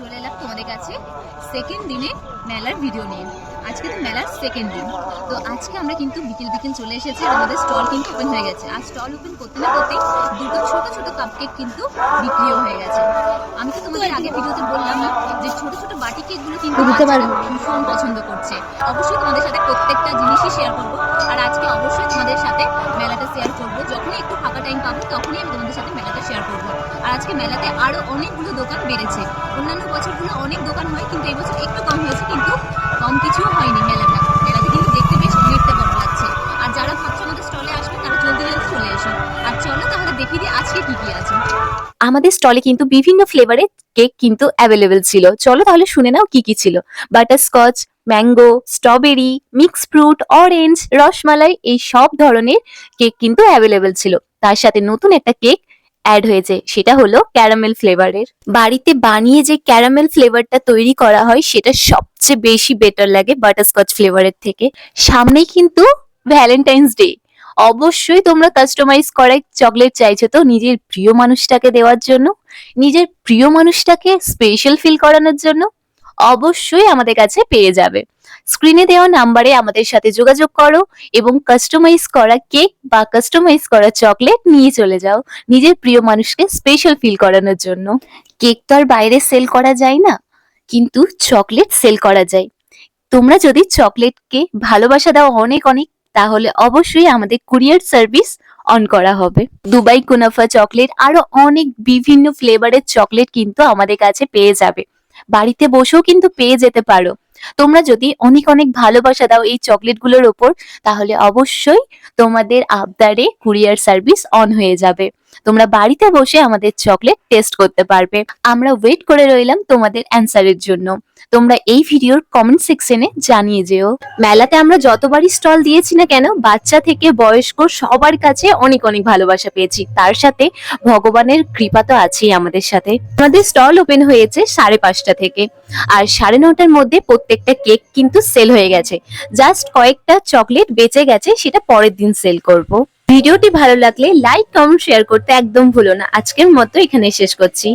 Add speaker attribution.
Speaker 1: চলে এলাম তোমাদের কাছে সেকেন্ড দিনে মেলার ভিডিও নিয়ে। আজকে তো মেলার সেকেন্ড দিন। তো আজকে আমরা কিন্তু বিকেল বিকেল চলে এসেছি আমাদের স্টল কিন্তু ওপেন হয়ে গেছে। আর স্টল ওপেন করতে না করতেই দুটো ছোট ছোট কাপকেক কিন্তু বিক্রিও হয়ে গেছে। আমি তো তোমাদের আগে ভিডিওতে বললামই যে ছোট ছোট বাটি কেকগুলো কিন্তু ভীষণ পছন্দ করছে। অবশ্যই তোমাদের সাথে প্রত্যেকটা জিনিসই শেয়ার করব। আর আজকে অবশ্যই তোমাদের সাথে মেলাটা শেয়ার করব। যখনই একটু টাইম পাবো, তখনই আমি তোমাদের সাথে মেলাটা শেয়ার করব। আর আজকে মেলাতে আরও অনেকগুলো দোকান বেড়েছে। অন্যান্য বছরগুলো অনেক দোকান হয়, কিন্তু এই বছর একটু কম হয়েছে, কিন্তু কম কিছুও হয়নি মেলাটা। মেলাতে কিন্তু দেখতে বেশ অনেকটা বড় লাগছে। আর যারা ভাবছ আমাদের স্টলে আসবে, তারা জলদি জলদি চলে এসো। আর চলো তাহলে দেখিয়ে দিই আজকে কি কি আছে।
Speaker 2: আমাদের স্টলে কিন্তু বিভিন্ন ফ্লেভারের কেক কিন্তু অ্যাভেলেবেল ছিল। চলো তাহলে শুনে নাও কি কি ছিল। Butterscotch mango strawberry mix fruit orange rasmalai, এই সব ধরনের কেক কিন্তু অ্যাভেলেবেল ছিল। তার সাথে নতুন একটা কেক অ্যাড হয়েছে, সেটা হলো ক্যারামেল ফ্লেভারের বাড়িতে বানিয়ে যে ক্যারামেল ফ্লেভারটা তৈরি করা হয়, সেটা সবচেয়ে বেশি বেটার লাগে বাটারস্কচ ফ্লেভারের থেকে। সামনেই কিন্তু ভ্যালেন্টাইন্স ডে অবশ্যই তোমরা কাস্টমাইজ করা চকলেট চাইছো তো নিজের প্রিয় মানুষটাকে দেওয়ার জন্য, নিজের প্রিয় মানুষটাকে স্পেশাল ফিল করানোর জন্য। অবশ্যই আমাদের কাছে পেয়ে যাবে। স্ক্রিনে দেওয়া নাম্বারে আমাদের সাথে যোগাযোগ করো এবং কাস্টমাইজ করা কেক বা কাস্টমাইজ করা চকলেট নিয়ে চলে যাও নিজের প্রিয় মানুষকে স্পেশাল ফিল করানোর জন্য। কেক তো আর বাইরে সেল করা যায় না, কিন্তু চকলেট সেল করা যায়। তোমরা যদি চকলেটকে ভালোবাসা দাও অনেক অনেক, তাহলে অবশ্যই আমাদের কুরিয়ার সার্ভিস অন করা হবে। দুবাই কুনাফা চকলেট আরও অনেক বিভিন্ন ফ্লেভারের চকলেট কিন্তু আমাদের কাছে পেয়ে যাবে। বাড়িতে বসেও কিন্তু পেয়ে যেতে পারো। তোমরা যদি অনেক অনেক ভালোবাসা দাও এই চকলেটগুলোর ওপর, তাহলে অবশ্যই তোমাদের আবদারে কুরিয়ার সার্ভিস অন হয়ে যাবে। তোমরা বাড়িতে বসে আমাদের চকলেট টেস্ট করতে পারবে। আমরা ওয়েট করে রইলাম তোমাদের অ্যান্সারের জন্য। তোমরা এই ভিডিওর কমেন্ট সেকশনে জানিয়ে যেও। মেলাতে আমরা যতবারই স্টল দিয়েছি না কেন, বাচ্চা থেকে বয়স্ক সবার কাছে অনেক অনেক ভালোবাসা পেয়েছি। তার সাথে ভগবানের কৃপা তো আছেই আমাদের সাথে। আমাদের স্টল ওপেন হয়েছে সাড়ে পাঁচটা থেকে। আর সাড়ে নটার মধ্যে প্রত্যেকটা কেক কিন্তু সেল হয়ে গেছে। জাস্ট কয়েকটা চকলেট বেঁচে গেছে, সেটা পরের দিন সেল করব। ভিডিওটি ভালো লাগলে লাইক, কমেন্ট, শেয়ার করতে একদম ভুলো না। আজকের মতো এখানে শেষ করছি।